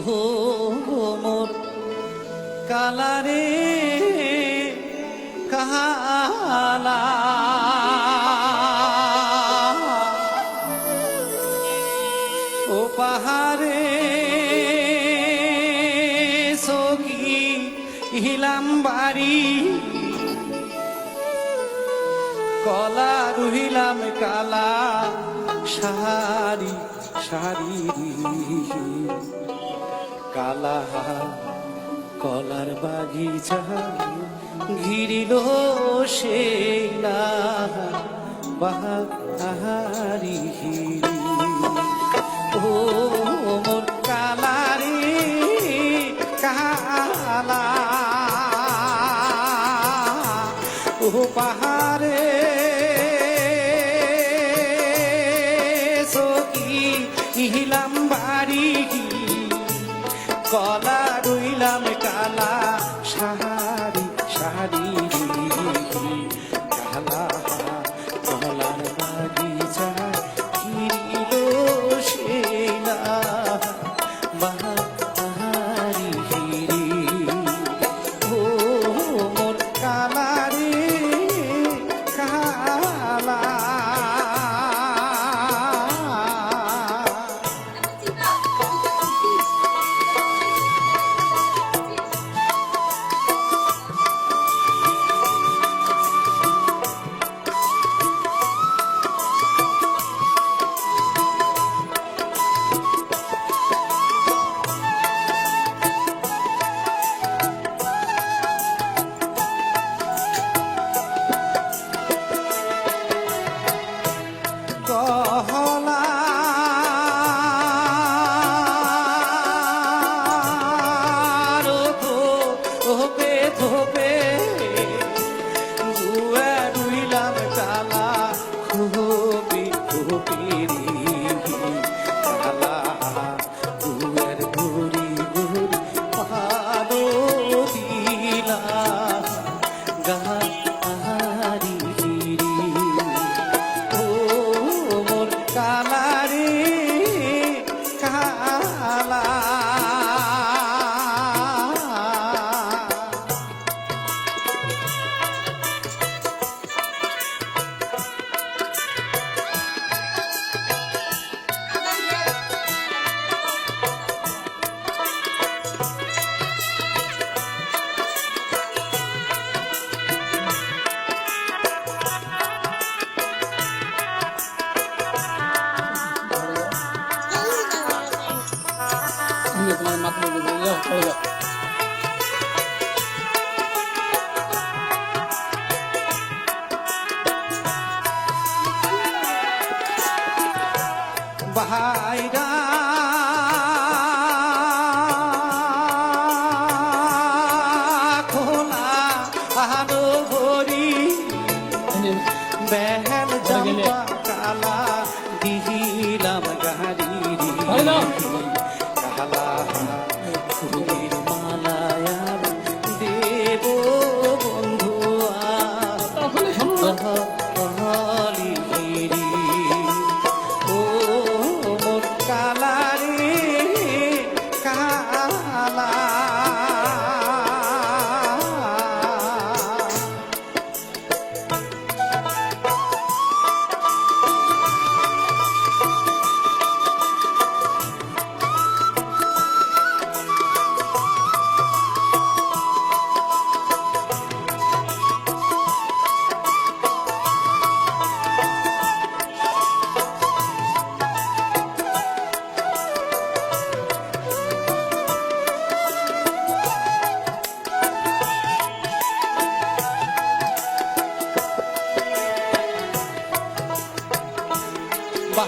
কোমর কালারে কালা ও পাহাড়ে সগি হিলাম বাড়ি কলা রুহিলাম কালা সারি সারি কালাহার কলার বাগিচা ঘিরিল সে বাহারি ও মোর কালারে কালা। ও বাহা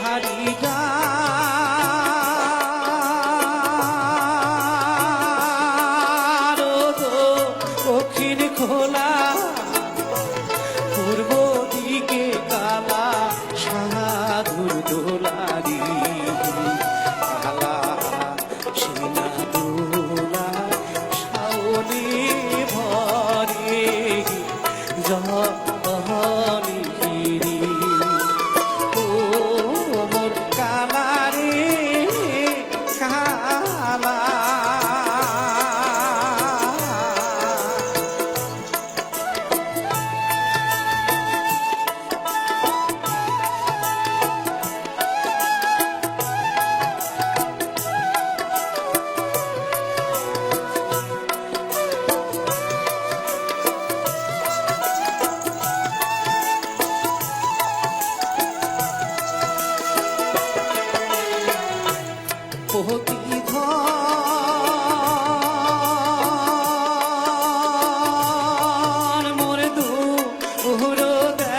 পাহাড়ি গান দক্ষিণ খোলা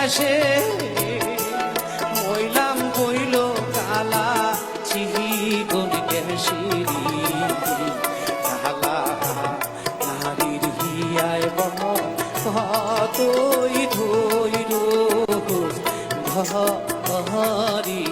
আসে মইলাম কইল কালা চিহি গুণ গেছিরি কালা নারীর হিয়ায় বন কতই ধৈর ধরি